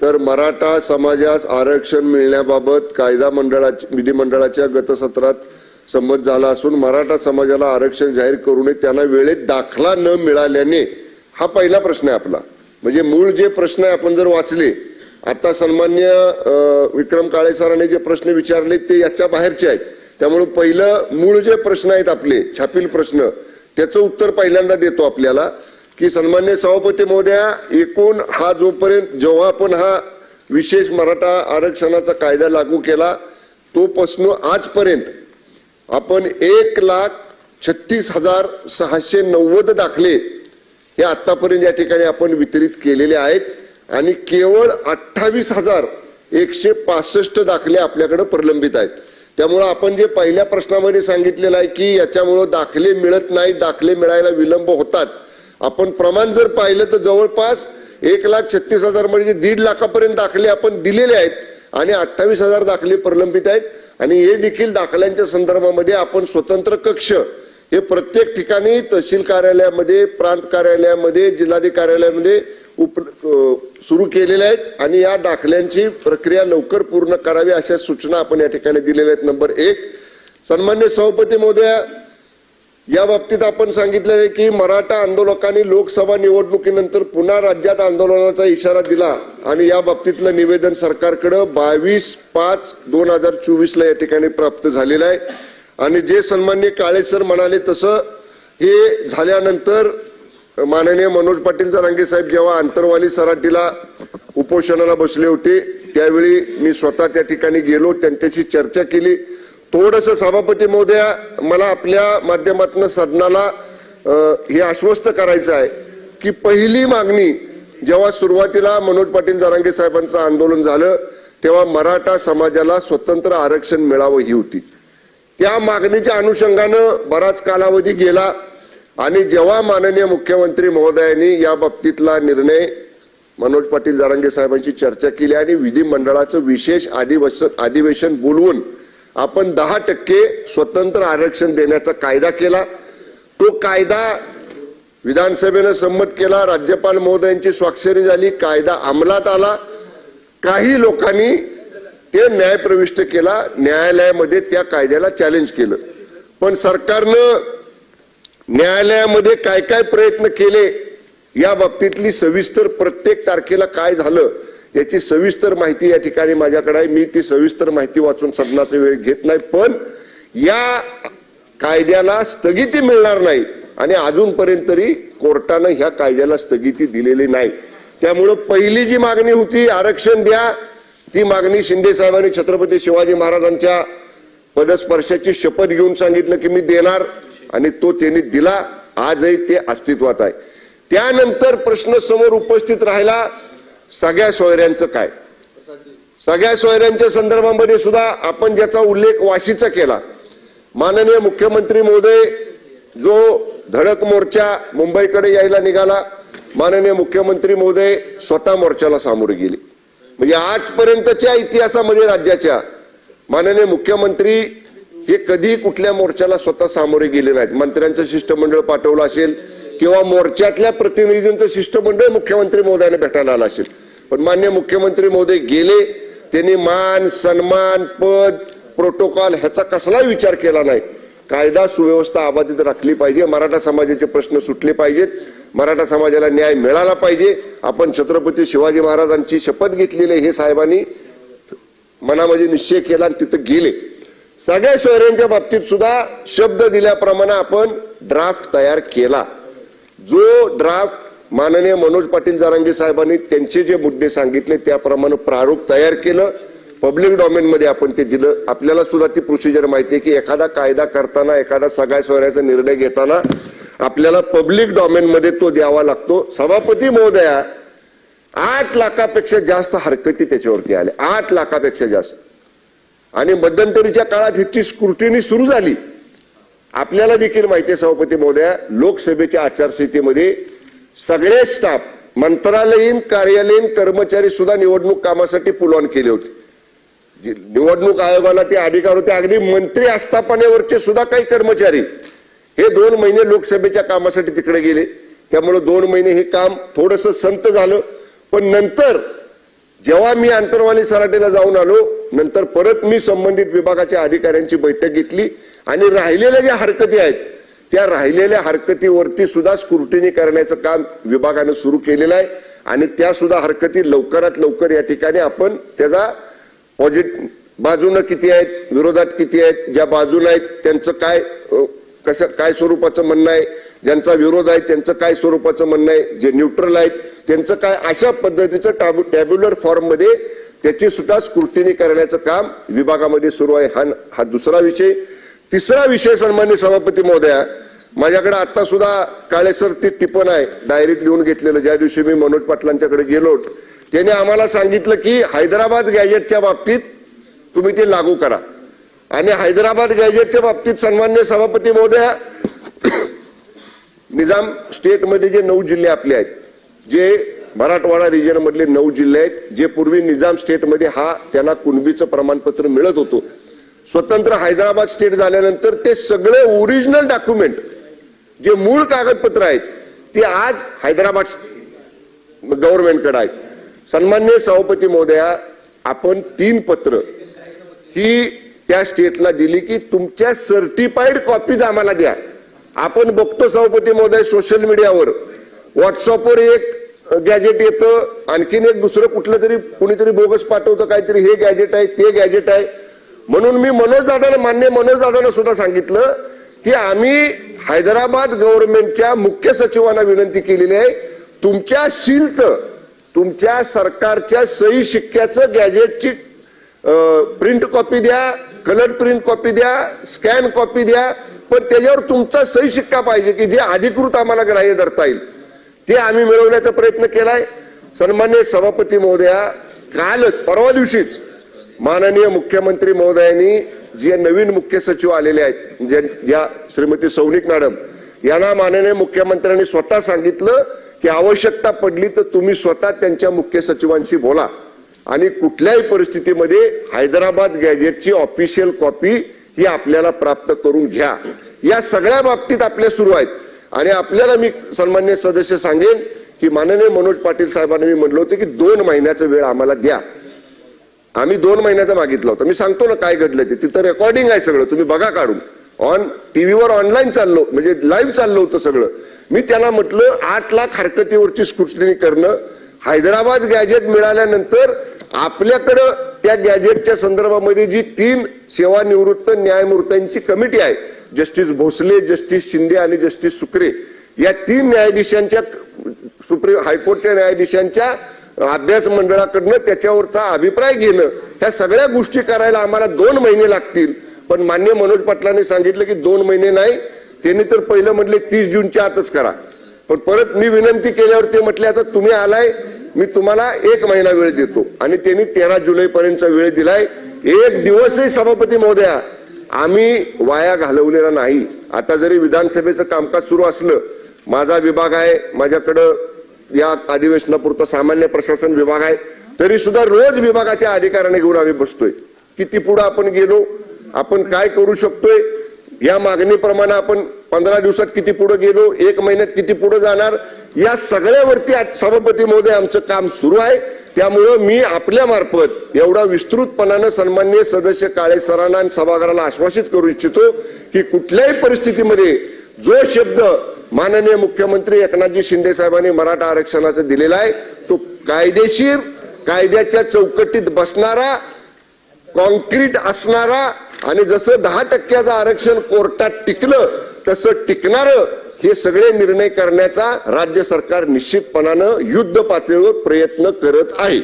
तर मराठा समाजास आरक्षण मिळण्याबाबत कायदा मंडळाच्या विधिमंडळाच्या गतसत्रात संमत झाला असून मराठा समाजाला आरक्षण जाहीर करू नये त्यांना वेळेत दाखला न मिळाल्याने हा पहिला प्रश्न आहे आपला. म्हणजे मूळ जे प्रश्न आहे आपण जर वाचले आता सन्मान्य विक्रम काळे सरांनी जे प्रश्न विचारले ते याच्या बाहेरचे आहेत. त्यामुळे पहिलं मूळ जे प्रश्न आहेत आपले छापील प्रश्न त्याचं उत्तर पहिल्यांदा देतो आपल्याला. की सन्मान्य सभापती महोदया एकूण हा जोपर्यंत जेव्हा आपण हा विशेष मराठा आरक्षणाचा कायदा लागू केला तोपासून आजपर्यंत आपण एक लाख छत्तीस हजार सहाशे नव्वद दाखले हे आतापर्यंत या ठिकाणी आपण वितरित केलेले आहेत आणि केवळ अठ्ठावीस हजार एकशे पासष्ट दाखले आपल्याकडे प्रलंबित आहेत. त्यामुळं आपण जे पहिल्या प्रश्नामध्ये सांगितलेलं आहे की याच्यामुळं दाखले मिळत नाहीत दाखले मिळायला विलंब होतात आपण प्रमाण जर पाहिलं तर जवळपास एक लाख छत्तीस हजार म्हणजे दीड लाखापर्यंत दाखले आपण दिलेले आहेत आणि अठ्ठावीस हजार दाखले प्रलंबित आहेत. आणि हे देखील दाखल्यांच्या संदर्भामध्ये आपण स्वतंत्र कक्ष हे प्रत्येक ठिकाणी तहसील कार्यालयामध्ये प्रांत कार्यालयामध्ये जिल्हाधिकारी कार्यालयामध्ये उप सुरू केलेले आहेत. आणि या दाखल्यांची प्रक्रिया लवकर पूर्ण करावी अशा सूचना आपण या ठिकाणी दिलेल्या आहेत. नंबर एक सन्मान्य सभापती महोदया या बाबतीत आपण सांगितलं आहे की मराठा आंदोलकांनी लोकसभा निवडणुकीनंतर पुन्हा राज्यात आंदोलनाचा इशारा दिला आणि या बाबतीतलं निवेदन सरकारकडे बावीस पाच दोन हजार चोवीस ला या ठिकाणी प्राप्त झालेलं आहे. आणि जे सन्मान्य काळे सर म्हणाले तसं हे झाल्यानंतर माननीय मनोज पाटील जरांगे साहेब जेव्हा आंतरवाली सराटीला उपोषणाला बसले होते त्यावेळी मी स्वतः त्या ठिकाणी गेलो त्यांच्याशी चर्चा केली. थोडस सभापती महोदया मला आपल्या माध्यमातून सदनाला हे आश्वस्त करायचं आहे की पहिली मागणी जेव्हा सुरुवातीला मनोज पाटील जरांगे साहेबांचं आंदोलन झालं तेव्हा मराठा समाजाला स्वतंत्र आरक्षण मिळावं ही होती. त्या मागणीच्या अनुषंगानं बराच कालावधी गेला आणि जेव्हा माननीय मुख्यमंत्री महोदयांनी या बाबतीतला निर्णय मनोज पाटील जारांगे साहेबांशी चर्चा केली आणि विधिमंडळाचं विशेष अधिवेशन अधिवेशन बोलवून आपण दहा टक्के स्वतंत्र आरक्षण देण्याचा कायदा केला. तो कायदा विधानसभेनं संमत केला राज्यपाल महोदयांची स्वाक्षरी झाली कायदा अंमलात आला. काही लोकांनी ते न्याय प्रविष्ट केला न्यायालयामध्ये त्या कायद्याला चॅलेंज केलं. पण सरकारनं न्यायालयामध्ये काय काय प्रयत्न केले या बाबतीतली सविस्तर प्रत्येक तारखेला काय झालं याची सविस्तर माहिती या ठिकाणी माझ्याकडे आहे. मी ती सविस्तर माहिती वाचून सदनाचा वेळ घेत नाही पण या कायद्याला स्थगिती मिळणार नाही आणि अजूनपर्यंत तरी कोर्टानं ह्या कायद्याला स्थगिती दिलेली नाही. त्यामुळं पहिली जी मागणी होती आरक्षण द्या ती मागणी शिंदे साहेबांनी छत्रपती शिवाजी महाराजांच्या पदस्पर्शाची शपथ घेऊन सांगितलं की मी देणार आणि तो त्यांनी दिला. आजही ते अस्तित्वात आहे. त्यानंतर प्रश्न समोर उपस्थित राहिला सगळ्या सोयऱ्यांचं काय? सगळ्या सोयऱ्यांच्या संदर्भामध्ये सुद्धा आपण ज्याचा उल्लेख वाशीचा केला. माननीय मुख्यमंत्री महोदय जो धडक मोर्चा मुंबईकडे यायला निघाला माननीय मुख्यमंत्री महोदय स्वतः मोर्चाला सामोरे गेले. म्हणजे आजपर्यंतच्या इतिहासामध्ये राज्याच्या माननीय मुख्यमंत्री हे कधी कुठल्या मोर्चाला स्वतः सामोरे गेले नाहीत. मंत्र्यांचं शिष्टमंडळ पाठवलं असेल किंवा मोर्चातल्या प्रतिनिधींचं शिष्टमंडळ मुख्यमंत्री महोदयाने भेटायला आलं असेल. पण मान्य मुख्यमंत्री महोदय गेले त्यांनी मान सन्मान पद प्रोटोकॉल ह्याचा कसलाही विचार केला नाही. कायदा सुव्यवस्था अबाधित राखली पाहिजे मराठा समाजाचे प्रश्न सुटले पाहिजेत मराठा समाजाला न्याय मिळाला पाहिजे. आपण छत्रपती शिवाजी महाराजांची शपथ घेतलेली हे साहेबांनी मनामध्ये निश्चय केला आणि तिथं गेले. सगळ्या शहरांच्या बाबतीत सुद्धा शब्द दिल्याप्रमाणे आपण ड्राफ्ट तयार केला. जो ड्राफ्ट माननीय मनोज पाटील जारांगे साहेबांनी त्यांचे जे मुद्दे सांगितले त्याप्रमाणे प्रारूप तयार केलं. पब्लिक डॉमेन मध्ये आपण ते दिलं. आपल्याला सुद्धा ती प्रोसिजर माहिती आहे की एखादा कायदा करताना एखादा सगळ्या सोयऱ्याचा निर्णय घेताना आपल्याला पब्लिक डॉमेन मध्ये तो द्यावा लागतो. सभापती महोदया आठ लाखापेक्षा जास्त हरकती त्याच्यावरती आल्या. आठ लाखापेक्षा जास्त. आणि मध्यंतरीच्या काळात ह्याची स्क्रुटिनी सुरू झाली. आपल्याला देखील माहिती आहे सभापती महोदया लोकसभेच्या आचारसंहितेमध्ये सगळे स्टाफ मंत्रालयीन कार्यालयीन कर्मचारी सुद्धा निवडणूक कामासाठी पुल ऑन केले होते. निवडणूक आयोगाला ते अधिकार होते अगदी मंत्री आस्थापनेवरचे सुद्धा काही कर्मचारी हे दोन महिने लोकसभेच्या कामासाठी तिकडे गेले. त्यामुळे दोन महिने हे काम थोडस संत झालं. पण नंतर जेव्हा मी अंतरवाली सराटेला जाऊन आलो नंतर परत मी संबंधित विभागाच्या अधिकाऱ्यांची बैठक घेतली. आणि राहिलेल्या ज्या हरकती आहेत त्या राहिलेल्या हरकतीवरती सुद्धा स्क्रुटिनी करण्याचं काम विभागानं सुरू केलेलं आहे. आणि त्या सुद्धा हरकती लवकरात लवकर या ठिकाणी आपण त्याचा पॉझिटिव्ह बाजूनं किती आहेत विरोधात किती आहेत ज्या बाजूला आहेत त्यांचं काय कसं काय स्वरूपाचं म्हणणं आहे ज्यांचा विरोध आहे त्यांचं काय स्वरूपाचं म्हणणं आहे जे न्यूट्रल आहेत त्यांचं काय अशा पद्धतीचं टॅब टॅब्युलर फॉर्ममध्ये त्याची सुद्धा स्क्रुटिनी करण्याचं काम विभागामध्ये सुरू आहे. हा हा दुसरा विषय. तिसरा विषय सन्मान्य सभापती महोदया माझ्याकडे आता सुद्धा काळेसर ते टिपण आहे डायरीत लिहून घेतलेलं. ज्या दिवशी मी मनोज पाटलांच्याकडे गेलो त्याने आम्हाला सांगितलं की हैदराबाद गॅजेटच्या बाबतीत तुम्ही ते लागू करा. आणि हैदराबाद गॅजेटच्या बाबतीत सन्मान्य सभापती महोदया निजाम स्टेटमध्ये जे नऊ जिल्हे आपले आहेत जे मराठवाडा रिजन मधले नऊ जिल्हे आहेत जे पूर्वी निजाम स्टेटमध्ये हा त्यांना कुणबीचं प्रमाणपत्र मिळत होतं. स्वतंत्र हैदराबाद स्टेट झाल्यानंतर ते सगळे ओरिजिनल डॉक्युमेंट जे मूळ कागदपत्र आहेत ते आज हैदराबाद गव्हर्नमेंटकडे आहेत. सन्मान्य सभापती महोदया आपण तीन पत्र ही त्या स्टेटला दिली की तुमच्या सर्टिफाईड कॉपीज आम्हाला द्या. आपण बघतो सभापती महोदय सोशल मीडियावर व्हॉट्सअपवर एक गॅजेट येतं आणखीन एक दुसरं कुठलं तरी कुणीतरी बोगस पाठवतं काहीतरी हे गॅजेट आहे ते गॅजेट आहे. म्हणून मी मनोज दादाला मान्य मनोज दादाला सुद्धा सांगितलं की आम्ही हैदराबाद गव्हर्नमेंटच्या मुख्य सचिवांना विनंती केलेली आहे. तुमच्या सीलचं तुमच्या सरकारच्या सही शिक्क्याचं गॅजेटची प्रिंट कॉपी द्या कलर प्रिंट कॉपी द्या स्कॅन कॉपी द्या पण त्याच्यावर तुमचा सही शिक्का पाहिजे की जे अधिकृत आम्हाला ग्राह्य धरता येईल. ते आम्ही मिळवण्याचा प्रयत्न केलाय. सन्मान्य सभापती महोदया कालच परवा दिवशीच माननीय मुख्यमंत्री महोदयांनी जे नवीन मुख्य सचिव आलेले आहेत जे- ज्या श्रीमती सौनिक मॅडम यांना माननीय मुख्यमंत्र्यांनी स्वतः सांगितलं की आवश्यकता पडली तर तुम्ही स्वतः त्यांच्या मुख्य सचिवांशी बोला. आणि कुठल्याही परिस्थितीमध्ये हैदराबाद गॅजेटची ऑफिशियल कॉपी ही आपल्याला प्राप्त करून घ्या. या सगळ्या बाबतीत आपल्या सुरू आहेत. आणि आपल्याला मी सन्मान्य सदस्य सांगेन की माननीय मनोज पाटील साहेबांनी मी म्हणलं होतं की दोन महिन्याचा वेळ आम्हाला द्या. आम्ही दोन महिन्याचा मागितला होता. मी सांगतो ना काय घडलं ते. तिथं रेकॉर्डिंग आहे सगळं. तुम्ही बघा काढून. ऑन टीव्हीवर ऑनलाईन चाललो. म्हणजे लाईव्ह चाललं होतं सगळं. मी त्याला म्हटलं आठ लाख हरकतीवरची स्क्रुटनी करणं. हैदराबाद गॅजेट मिळाल्यानंतर आपल्याकडं त्या गॅजेटच्या संदर्भामध्ये जी तीन सेवानिवृत्त न्यायमूर्त्यांची कमिटी आहे. जस्टिस भोसले जस्टिस शिंदे आणि जस्टिस सुक्रे. या तीन न्यायाधीशांच्या सुप्रीम हायकोर्टच्या न्यायाधीशांच्या अभ्यास मंडळाकडनं त्याच्यावरचा अभिप्राय घेणं ह्या सगळ्या गोष्टी करायला आम्हाला दोन महिने लागतील. पण मान्य मनोज पाटलांनी सांगितलं की दोन महिने नाही त्यांनी तर पहिलं म्हटले तीस जूनच्या आतच करा. पण परत मी विनंती केल्यावर ते म्हटले आता तुम्ही आलाय मी तुम्हाला एक महिना वेळ देतो. आणि त्यांनी तेरा जुलै पर्यंतचा वेळ दिलाय. एक दिवसही सभापती महोदया आम्ही वाया घालवलेला नाही. आता जरी विधानसभेचं कामकाज सुरू असलं माझा विभाग आहे माझ्याकडं या अधिवेशनापुरतं सामान्य प्रशासन विभाग आहे तरी सुद्धा रोज विभागाच्या अधिकाऱ्याने घेऊन आम्ही बसतोय. किती पुढे आपण गेलो आपण काय करू शकतोय या मागणीप्रमाणे आपण पंधरा दिवसात किती पुढे गेलो एक महिन्यात किती पुढे जाणार या सगळ्यावरती आज सभापती महोदय आमचं काम सुरू आहे. त्यामुळं मी आपल्या मार्फत एवढा विस्तृतपणानं सन्मान्य सदस्य काळे सरांना आणि सभागृहाला आश्वासित करू इच्छितो की कुठल्याही परिस्थितीमध्ये जो शब्द माननीय मुख्यमंत्री एकनाथजी शिंदे साहेबांनी मराठा आरक्षणाचा दिलेला आहे तो कायदेशीर कायद्याच्या चौकटीत बसणारा कॉन्क्रीट असणारा आणि जसं दहा टक्क्याचं आरक्षण कोर्टात टिकलं तसं टिकणारं हे सगळे निर्णय करण्याचा राज्य सरकार निश्चितपणानं युद्ध पातळीवर प्रयत्न करत आहे.